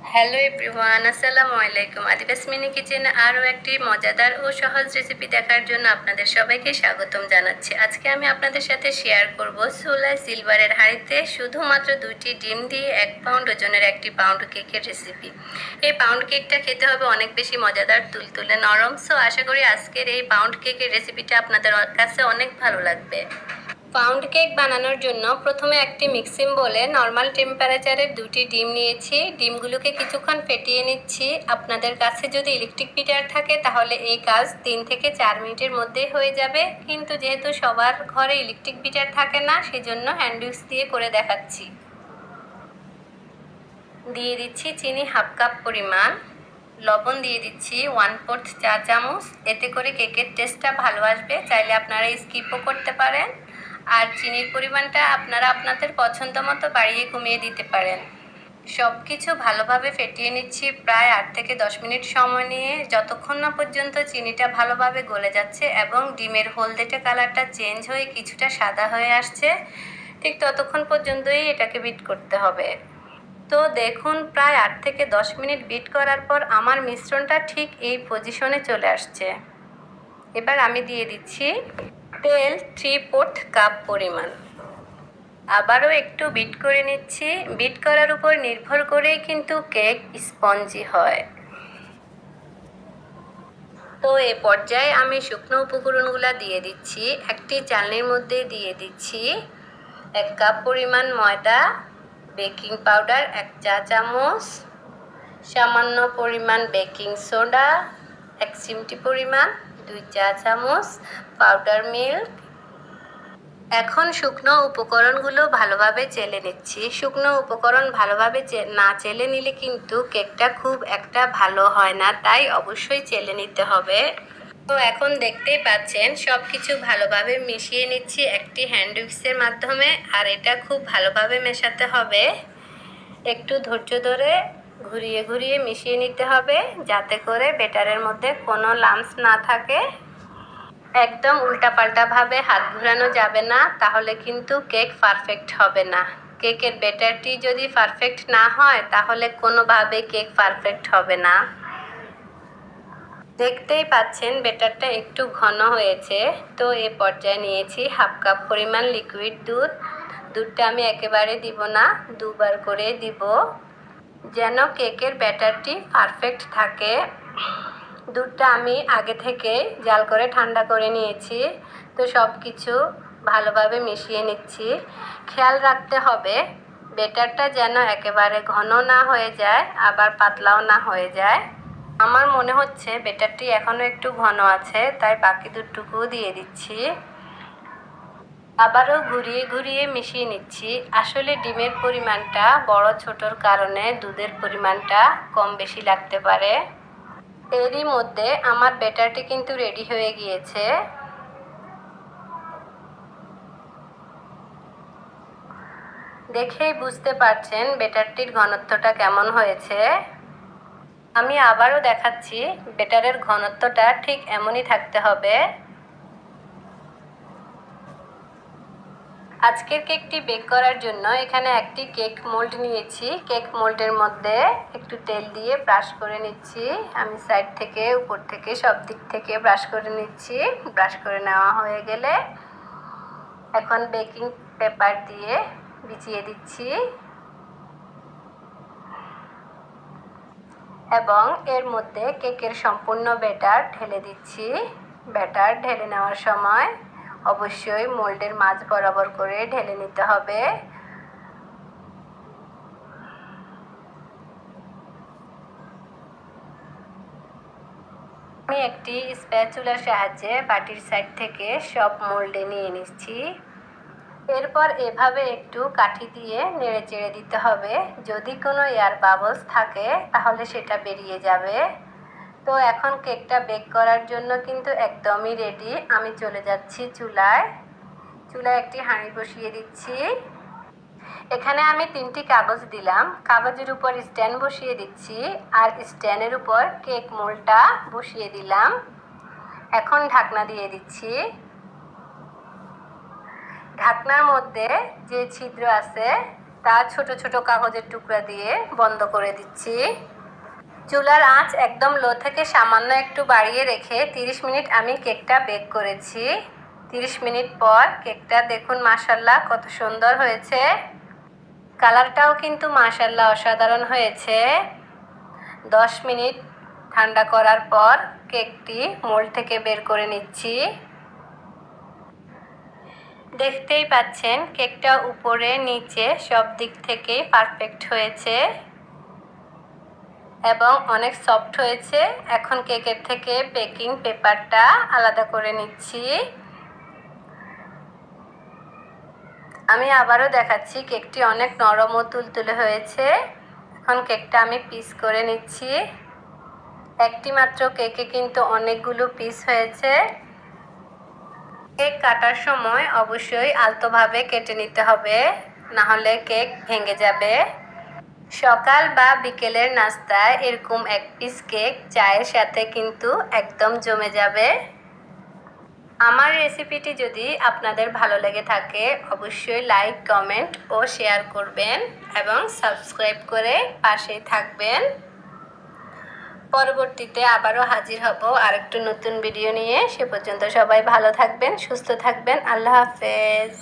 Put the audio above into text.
Hello everyone আসসালামু আলাইকুম। আদিবাস mini কিচেনে আরও একটি মজাদার ও সহজ রেসিপি দেখার জন্য আপনাদের সবাইকে স্বাগতম জানাচ্ছি। আজকে আমি আপনাদের সাথে শেয়ার করব সোলাই সিলভারের হাঁড়িতে শুধুমাত্র দুইটি ডিম দিয়ে এক পাউন্ড ওজনের একটি পাউন্ড কেকের রেসিপি এই পাউন্ড কেকটা খেতে হবে অনেক বেশি মজাদার, তুলতুলে নরম। সো আশা করি আজকের এই পাউন্ড কেকের রেসিপিটা আপনাদের কাছে অনেক ভালো লাগবে। পাউন্ড কেক বানানোর জন্য প্রথমে একটি মিক্সিং বলে নর্মাল টেম্পারেচারের দুটি ডিম নিয়েছি। ডিমগুলোকে কিছুক্ষণ ফেটিয়ে নিচ্ছি। আপনাদের কাছে যদি ইলেকট্রিক বিটার থাকে তাহলে এই কাজ তিন থেকে চার মিনিটের মধ্যেই হয়ে যাবে। কিন্তু যেহেতু সবার ঘরে ইলেকট্রিক বিটার থাকে না, সেজন্য হ্যান্ড উইক্স দিয়ে করে দেখাচ্ছি। দিয়ে দিচ্ছি চিনি হাফ কাপ পরিমাণ। লবণ দিয়ে দিচ্ছি ওয়ান ফোর্থ চা চামচ। এতে করে কেকের টেস্টটা ভালো আসবে। চাইলে আপনারা স্কিপও করতে পারেন। আর চিনির পরিমাণটা আপনারা আপনাদের পছন্দ মতো বাড়িয়ে কমিয়ে দিতে পারেন। সব কিছু ভালোভাবে ফেটিয়ে নিচ্ছি প্রায় আট থেকে দশ মিনিট সময় নিয়ে। যতক্ষণ না পর্যন্ত চিনিটা ভালোভাবে গলে যাচ্ছে এবং ডিমের হলদেটে কালারটা চেঞ্জ হয়ে কিছুটা সাদা হয়ে আসছে, ঠিক ততক্ষণ পর্যন্তই এটাকে বিট করতে হবে। তো দেখুন, প্রায় আট থেকে দশ মিনিট বিট করার পর আমার মিশ্রণটা ঠিক এই পজিশনে চলে আসছে। এবার আমি দিয়ে দিচ্ছি তেল থ্রি ফোর্থ কাপ পরিমাণ। আবারও একটু বিট করে নিচ্ছি। বিট করার উপর নির্ভর করেই কিন্তু কেক স্পঞ্জি হয়। তো এ পর্যায়ে আমি শুকনো উপকরণগুলো দিয়ে দিচ্ছি। একটি চালনির মধ্যে দিয়ে দিচ্ছি। এক কাপ পরিমাণ ময়দা, বেকিং পাউডার, এক চা চামচ, সামান্য পরিমাণ বেকিং সোডা, এক চিমটি পরিমাণ। দুই চা চামচ পাউডার মিল্ক এখন শুকনো উপকরণগুলো ভালোভাবে চেলে নিচ্ছি। শুকনো উপকরণ ভালোভাবে না চেলে নিলে কিন্তু কেকটা খুব একটা ভালো হয় না, তাই অবশ্যই চেলে নিতে হবে। তো এখন দেখতেই পাচ্ছেন সব কিছু ভালোভাবে মিশিয়ে নিচ্ছি একটি হ্যান্ড উইক্সের মাধ্যমে, আর এটা খুব ভালোভাবে মেশাতে হবে। একটু ধৈর্য ধরে ঘুরিয়ে ঘুরিয়ে মিশিয়ে নিতে হবে যাতে করে বেটারের মধ্যে কোনো লামস না থাকে। একদম উল্টাপাল্টাভাবে হাত ঘুরানো যাবে না, তাহলে কিন্তু কেক পারফেক্ট হবে না। কেকের বেটারটি যদি পারফেক্ট না হয়, তাহলে কোনোভাবে কেক পারফেক্ট হবে না। দেখতেই পাচ্ছেন, বেটারটা একটু ঘন হয়েছে। তো এ পর্যায়ে নিয়েছি হাফ কাপ পরিমাণ লিকুইড দুধ। দুধটা আমি একেবারে দিব না, দুবার করে দিব। যেন কেকের ব্যাটারটি পারফেক্ট থাকে। দুধটা আমি আগে থেকে জাল করে ঠান্ডা করে নিয়েছি। তো সব কিছু ভালোভাবে মিশিয়ে নিচ্ছি। খেয়াল রাখতে হবে বেটারটা যেন একেবারে ঘন না হয়ে যায়, আবার পাতলাও না হয়ে যায়। আমার মনে হচ্ছে বেটারটি এখনও একটু ঘন আছে, তাই বাকি দুধটুকুও দিয়ে দিচ্ছি। আবারও ঘুরিয়ে ঘুরিয়ে মিশিয়ে নিচ্ছি। আসলে ডিমের পরিমাণটা বড় ছোটোর কারণে দুধের পরিমাণটা কম বেশি লাগতে পারে। এরই মধ্যে আমার ব্যাটারটি কিন্তু রেডি হয়ে গিয়েছে। দেখেই বুঝতে পারছেন বেটারটির ঘনত্বটা কেমন হয়েছে। আমি আবারও দেখাচ্ছি বেটারের ঘনত্বটা ঠিক এমনই থাকতে হবে। আজকের কেকটি বেক করার জন্য এখানে একটি কেক মোল্ড নিয়েছি। কেক মোল্ডের মধ্যে একটু তেল দিয়ে ব্রাশ করে নিচ্ছি। আমি সাইড থেকে, উপর থেকে, সব দিক থেকে ব্রাশ করে নিচ্ছি। ব্রাশ করে নেওয়া হয়ে গেলে এখন বেকিং পেপার দিয়ে বিছিয়ে দিচ্ছি। এবং এর মধ্যে কেকের সম্পূর্ণ ব্যাটার ঢেলে দিচ্ছি। ব্যাটার ঢেলে নেওয়ার সময় অবশ্যই মোল্ডের মাঝ বরাবর করে ঢেলে নিতে হবে। আমি একটি স্প্যাচুলার সাহায্যে বাটির সাইড থেকে সব মোল্ডে নিয়ে নিচ্ছি। এরপর এভাবে একটু কাঠি দিয়ে নেড়ে চেড়ে দিতে হবে। যদি কোনো এয়ার বাবলস থাকে, তাহলে সেটা বেরিয়ে যাবে। তো এখন কেকটা বেক করার জন্য কিন্তু একদমই রেডি আমি চলে যাচ্ছি চুলায়। চুলায় একটি হাঁড়ি বসিয়ে দিচ্ছি। এখানে আমি তিনটি কাগজ দিলাম। কাগজের উপর স্ট্যান্ড বসিয়ে দিচ্ছি আর স্ট্যান্ডের উপর কেক মোলটা বসিয়ে দিলাম। এখন ঢাকনা দিয়ে দিচ্ছি। ঢাকনার মধ্যে যে ছিদ্র আছে, তা ছোট ছোট কাগজের টুকরা দিয়ে বন্ধ করে দিচ্ছি। চুলার আঁচ একদম লো থেকে সামান্য একটু বাড়িয়ে রেখে 30 মিনিট আমি কেকটা বেক করেছি। 30 মিনিট পর কেকটা দেখুন মাসাল্লাহ কত সুন্দর হয়েছে। কালারটাও কিন্তু মাসাল্লাহ অসাধারণ হয়েছে। 10 মিনিট ঠান্ডা করার পর কেকটি মোল্ড থেকে বের করে নিচ্ছি। দেখতেই পাচ্ছেন কেকটা উপরে, নিচে সব দিক থেকে পারফেক্ট হয়েছে। এবং অনেক সফট হয়েছে। এখন কেকের থেকে বেকিং পেপারটা আলাদা করে নিচ্ছি। আমি আবারও দেখাচ্ছি, কেকটি অনেক নরম ও তুলতুলে হয়েছে। এখন কেকটা আমি পিস করে নিচ্ছি। একটি মাত্র কেকে কিন্তু অনেকগুলো পিস হয়েছে। কেক কাটার সময় অবশ্যই আলতোভাবে কেটে নিতে হবে না হলে কেক ভেঙে যাবে। সকাল বা বিকেলের নাস্তায় এরকম এক পিস কেক চায়ের সাথে কিন্তু একদম জমে যাবে। আমার রেসিপিটি যদি আপনাদের ভালো লেগে থাকে, অবশ্যই লাইক কমেন্ট ও শেয়ার করবেন এবং সাবস্ক্রাইব করে পাশেই থাকবেন। পরবর্তীতে আবারও হাজির হব আরেকটু নতুন ভিডিও নিয়ে। সে পর্যন্ত সবাই ভালো থাকবেন, সুস্থ থাকবেন। আল্লাহ হাফেজ।